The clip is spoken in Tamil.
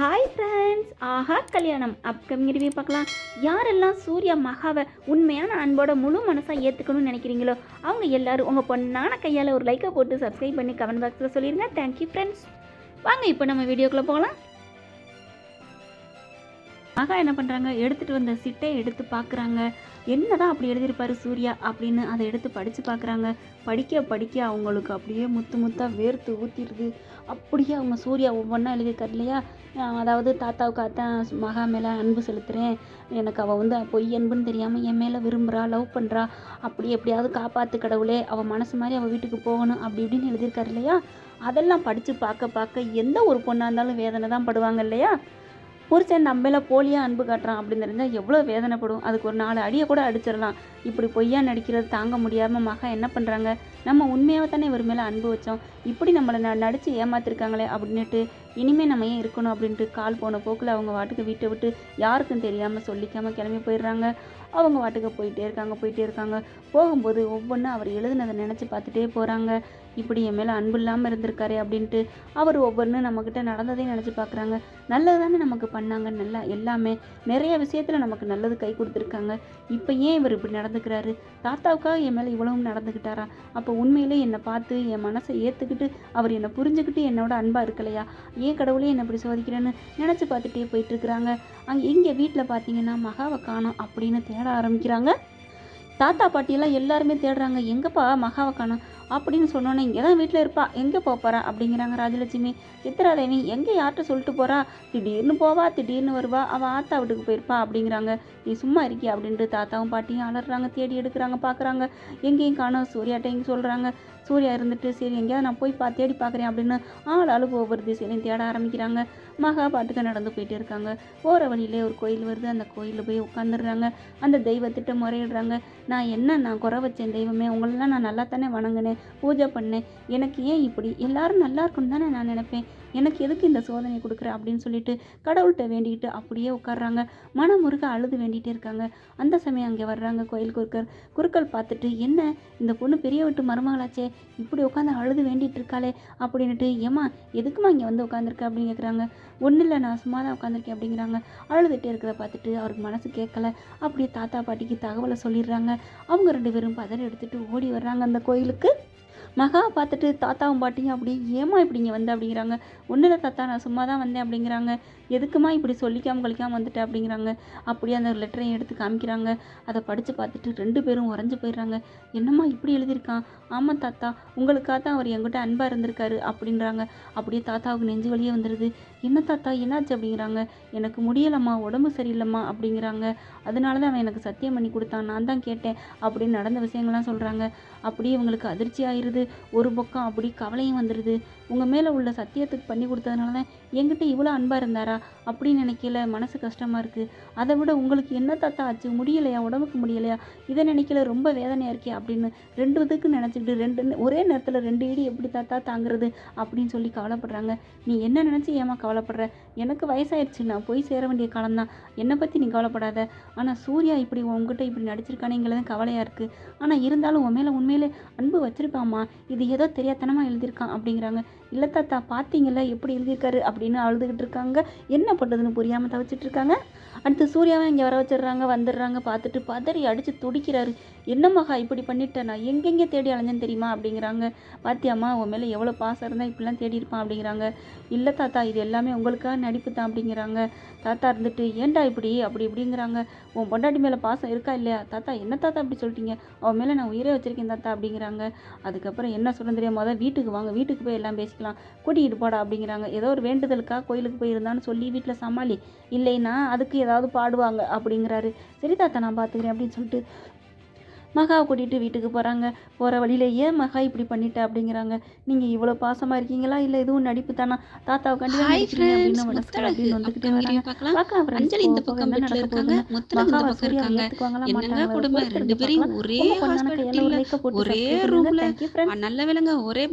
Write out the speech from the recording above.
ஹாய் ஃப்ரெண்ட்ஸ் ஆஹா கல்யாணம். அப்கமிங் ரிவ்யூ பார்க்கலாம். யாரெல்லாம் சூர்யா மகாவை உண்மையான அன்போட முழு மனசாக ஏற்றுக்கணும்னு நினைக்கிறீங்களோ அவங்க எல்லாரும் உங்கள் பொண்ணான கையால் ஒரு லைக்கை போட்டு சப்ஸ்கிரைப் பண்ணி கமெண்ட் பாக்ஸில் சொல்லிடுங்க தேங்க்யூ ஃப்ரெண்ட்ஸ் வாங்க இப்போ நம்ம வீடியோக்குள்ளே போகலாம். ஆகா என்ன பண்ணுறாங்க எடுத்துகிட்டு வந்த சிட்டை எடுத்து பார்க்குறாங்க என்னதான் அப்படி எழுதியிருப்பாரு சூர்யா அப்படின்னு அதை எடுத்து படித்து பார்க்குறாங்க படிக்க படிக்க அவங்களுக்கு அப்படியே முத்து முத்தாக வேர்த்து ஊற்றிடுது அப்படியே அவங்க சூர்யா ஒவ்வொன்றா எழுதியிருக்காரு இல்லையா? அதாவது தாத்தாவுக்கு அத்தான் மகா மேலே அன்பு செலுத்துகிறேன் எனக்கு அவள் வந்து பொய் அன்புன்னு தெரியாமல் என் மேலே விரும்புகிறா லவ் பண்ணுறா அப்படி எப்படியாவது காப்பாற்று கடவுளே அவள் மனசு மாதிரி அவள் வீட்டுக்கு போகணும் அப்படி இப்படின்னு எழுதியிருக்காரு இல்லையா? அதெல்லாம் படித்து பார்க்க பார்க்க எந்த ஒரு பொண்ணாக இருந்தாலும் வேதனை தான் படுவாங்க இல்லையா? புருஷன் நம்ம மேலே போலியாக அன்பு காட்டுறான் அப்படின்னு தெரிஞ்சால் எவ்வளோ வேதனைப்படும். அதுக்கு ஒரு நாலு அடியை கூட அடிச்சிடலாம். இப்படி பொய்யா நடிக்கிறது தாங்க முடியாமல் மகா என்ன பண்ணுறாங்க நம்ம உண்மையாக தானே இவர் மேலே அன்பு வச்சோம். இப்படி நம்மளை ந நடித்து ஏமாத்திருக்காங்களே அப்படின்னுட்டு இனிமேல் நம்ம ஏன் இருக்கணும் அப்படின்ட்டு கால் போன போக்கில் அவங்க வாட்டுக்கு வீட்டை விட்டு யாருக்கும் தெரியாமல் சொல்லிக்காமல் கிளம்பி போயிடுறாங்க. அவங்க வாட்டுக்கு போயிட்டே இருக்காங்க போயிட்டே இருக்காங்க. போகும்போது ஒவ்வொன்றும் அவர் எழுதுனதை நினச்சி பார்த்துட்டே போகிறாங்க இப்படி என் மேலே அன்பு இல்லாமல் இருந்திருக்காரு அப்படின்ட்டு அவர் ஒவ்வொன்றும் நம்மக்கிட்ட நடந்ததையும் நினச்சி பார்க்குறாங்க நல்லது தானே நமக்கு பண்ணாங்க. நல்லா எல்லாமே நிறைய விஷயத்தில் நமக்கு நல்லது கை கொடுத்துருக்காங்க. இப்போ ஏன் இவர் இப்படி நடந்துக்கிறாரு? தாத்தாவுக்காக என் மேலே இவ்வளவும் நடந்துக்கிட்டாரா அப்போ உண்மையிலே என்னை பார்த்து என் மனசை ஏற்றுக்கிட்டு அவர் என்னை புரிஞ்சுக்கிட்டு என்னோட அன்பாக இருக்கலையா? ஏன் கடவுளே என்னை இப்படி சோதிக்கிறேன்னு நினச்சி பார்த்துட்டே போயிட்டுருக்குறாங்க அங்கே இங்கே வீட்டில் பார்த்தீங்கன்னா மகாவை காணும் அப்படின்னு தேட ஆரம்பிக்கிறாங்க. தாத்தா பாட்டியெல்லாம் எல்லாருமே தேடுறாங்க. எங்கப்பா மகாவை காணும்? அப்படின்னு சொன்னோன்னே இங்கே தான் வீட்டில் இருப்பா. எங்கே போக போகிறா அப்படிங்கிறாங்க ராஜலட்சுமி. சித்ராதேவி எங்கே யார்கிட்ட சொல்லிட்டு போகிறா திடீர்னு போவா திடீர்னு வருவா. அவள் ஆத்தா வீட்டுக்கு போயிருப்பா. அப்படிங்கிறாங்க. நீ சும்மா இருக்கியா? அப்படின்ட்டு தாத்தாவும் பாட்டியும் அலறாங்க. தேடி எடுக்கிறாங்க பார்க்குறாங்க எங்கேயும் காணும். காணோம் எங்கே சொல்கிறாங்க சூர்யா இருந்துட்டு சரி எங்கேயாவது நான் போய் பா தேடி பார்க்குறேன் அப்படின்னு ஆள் ஆளுக்கு ஒவ்வொரு திசையிலையும் தேட ஆரம்பிக்கிறாங்க. மகா பாட்டுக்கு நடந்து போயிட்டு இருக்காங்க. போகிற வழியிலே ஒரு கோயில் வருது. அந்த கோயிலில் போய் உட்காந்துடுறாங்க அந்த தெய்வத்திட்ட முறையிடுறாங்க. நான் என்ன நான் குறை வச்சேன் தெய்வமே. உங்களெல்லாம் நான் நல்லா தானே வணங்கினேன். பூஜை பண்ணேன் எனக்கு ஏன் இப்படி? எல்லாரும் நல்லா இருக்கும்னு தானே நான் நினைப்பேன். எனக்கு எதுக்கு இந்த சோதனை கொடுக்குற அப்படின்னு சொல்லிட்டு கடவுள்கிட்ட வேண்டிக்கிட்டு அப்படியே உட்கார்றாங்க. மனமுருக அழுது வேண்டிகிட்டே இருக்காங்க. அந்த சமயம் அங்கே வர்றாங்க கோயில் குறுக்கர் குறுக்கள் பார்த்துட்டு என்ன? இந்த பொண்ணு பெரிய விட்டு மருமகளாச்சே. இப்படி உட்காந்து அழுது வேண்டிகிட்டு இருக்காளே அப்படின்ட்டு ஏம்மா எதுக்குமா இங்கே வந்து உட்காந்துருக்க? அப்படின்னு கேட்குறாங்க ஒன்றும் இல்லை நான் சும்மா தான் உட்காந்துருக்கேன் அப்படிங்கிறாங்க. அழுதுகிட்டே இருக்கிறத பார்த்துட்டு அவருக்கு மனசு கேட்கல அப்படியே தாத்தா பாட்டிக்கு தகவலை சொல்லிடுறாங்க. அவங்க ரெண்டு பேரும் பதறி எடுத்துட்டு ஓடி வர்றாங்க அந்த கோயிலுக்கு. மகா பார்த்துட்டு தாத்தாவும் பாட்டியும் அப்படி ஏமா இப்படி இங்கே வந்து அப்படிங்கிறாங்க? ஒன்றும் இல்லை தாத்தா நான் சும்மா தான் வந்தேன் அப்படிங்கிறாங்க. எதுக்குமா இப்படி சொல்லிக்காம கழிக்காம வந்துட்டேன் அப்படிங்கிறாங்க. அப்படியே அந்த லெட்டரையும் எடுத்து காமிக்கிறாங்க. அதை படித்து பார்த்துட்டு ரெண்டு பேரும் உறைஞ்சு போயிடுறாங்க. என்னம்மா இப்படி எழுதியிருக்கான்? ஆமாம் தாத்தா உங்களுக்காக தான் அவர் என்கிட்ட அன்பாக இருந்திருக்காரு அப்படின்றாங்க. அப்படியே தாத்தாவுக்கு நெஞ்சு வழியே வந்துடுது. என்ன தாத்தா என்னாச்சு அப்படிங்கிறாங்க. எனக்கு முடியலம்மா உடம்பு சரியில்லைம்மா அப்படிங்கிறாங்க. அதனால தான் அவன் எனக்கு சத்தியம் பண்ணி கொடுத்தான். நான் தான் கேட்டேன் அப்படின்னு நடந்த விஷயங்கள்லாம் சொல்கிறாங்க அப்படியே இவங்களுக்கு அதிர்ச்சி ஆயிடுது ஒரு பக்கம் அப்படி கவலையும் வந்துடுது. உங்கள் மேலே உள்ள சத்தியத்துக்கு பண்ணி கொடுத்ததுனால தான் என்கிட்ட இவ்வளோ அன்பாக இருந்தாரா? அப்படின்னு நினைக்கல. மனசு கஷ்டமாக இருக்குது அதை விட உங்களுக்கு என்ன தாத்தா ஆச்சு? முடியலையா? உடம்புக்கு முடியலையா? இதை நினைக்கல. ரொம்ப வேதனையாக இருக்கே அப்படின்னு ரெண்டு இதுக்கு நினச்சிக்கிட்டு ரெண்டு ஒரே நேரத்தில் ரெண்டு இடி எப்படி தாத்தா தாங்குறது அப்படின்னு சொல்லி கவலைப்படுறாங்க. நீ என்ன நினச்சி ஏமா கவலைப்படுற? எனக்கு வயசாயிருச்சு. நான் போய் சேர வேண்டிய காலம்தான். என்னை பற்றி நீ கவலைப்படாத. ஆனால் சூர்யா இப்படி உங்ககிட்ட இப்படி நடிச்சிருக்கானேங்கிறது கவலையாக இருக்குது ஆனால் இருந்தாலும் உன் மேலே உண்மையிலே அன்பு வச்சுருப்பாம்மா இது ஏதோ தெரியாதனமாக எழுதியிருக்கான் அப்படிங்கிறாங்க. இல்லை தாத்தா பார்த்தீங்களா எப்படி எழுதியிருக்காரு அப்படின்னு அழுதுகிட்டு இருக்காங்க. என்ன பண்ணுறதுன்னு புரியாமல் தவிச்சிட்டு இருக்காங்க. அடுத்து சூர்யாவை இங்கே வர வச்சிடுறாங்க வந்துடுறாங்க பார்த்துட்டு பதறி அடித்து துடிக்கிறாரு. என்ன இப்படி பண்ணிட்டேன் நான் எங்கெங்கே தேடி அலைஞ்சேன்னு தெரியுமா? அப்படிங்கிறாங்க. பாத்தியாம்மா உன் மேலே எவ்வளோ பாசம் இருந்தால் இப்படிலாம் தேடி இருப்பான் அப்படிங்கிறாங்க. இல்லை தாத்தா இது எல்லாமே உங்களுக்காக நடிப்பு தான் அப்படிங்கிறாங்க. தாத்தா இருந்துட்டு ஏன்டா இப்படி? அப்படி இப்படிங்கிறாங்க. உன் பொண்டாட்டி மேலே பாசம் இருக்கா இல்லையா? தாத்தா என்ன தாத்தா அப்படி சொல்லிட்டீங்க? அவன் மேலே நான் உயிரே வச்சிருக்கேன் தாத்தா அப்படிங்கிறாங்க. அதுக்கப்புறம் என்ன சொல்ல தெரியாம தான் வீட்டுக்கு வாங்க. வீட்டுக்கு போய் எல்லாம் பேசிக்கலாம். கூட்டிகிட்டு போடா அப்படிங்கிறாங்க. ஏதோ ஒரு வேண்டுதலுக்காக கோயிலுக்கு போயிருந்தான்னு சொல்லி வீட்டில் சமாளி. இல்லைன்னா அதுக்கு ஏதாவது பாடுவாங்க அப்படிங்கிறாரு சரி தாத்தா நான் பார்த்துக்கிறேன் அப்படின்னு சொல்லிட்டு மகாவை கூட்டிகிட்டு வீட்டுக்கு போகிறாங்க போகிற வழியில ஏன் மகா இப்படி பண்ணிட்ட அப்படிங்கிறாங்க நீங்கள் இவ்வளோ பாசமாக இருக்கீங்களா இல்லை எதுவும் நடிப்பு தானா தாத்தாவை நடிக்கிறீங்க அப்படின்னு வந்துக்கிட்டே வராங்க பார்க்கலாம். அஞ்சலி இந்த போக போக பக்கம் இருக்காங்க. முத்தழகு இந்த பக்கம் இருக்காங்க என்னங்க? குடும்பம் ரெண்டு பேரையும். ஒரே ஒரு ஹாஸ்பிட்டல்ல. ரூம்ல. நல்ல வேலைங்க ஒரே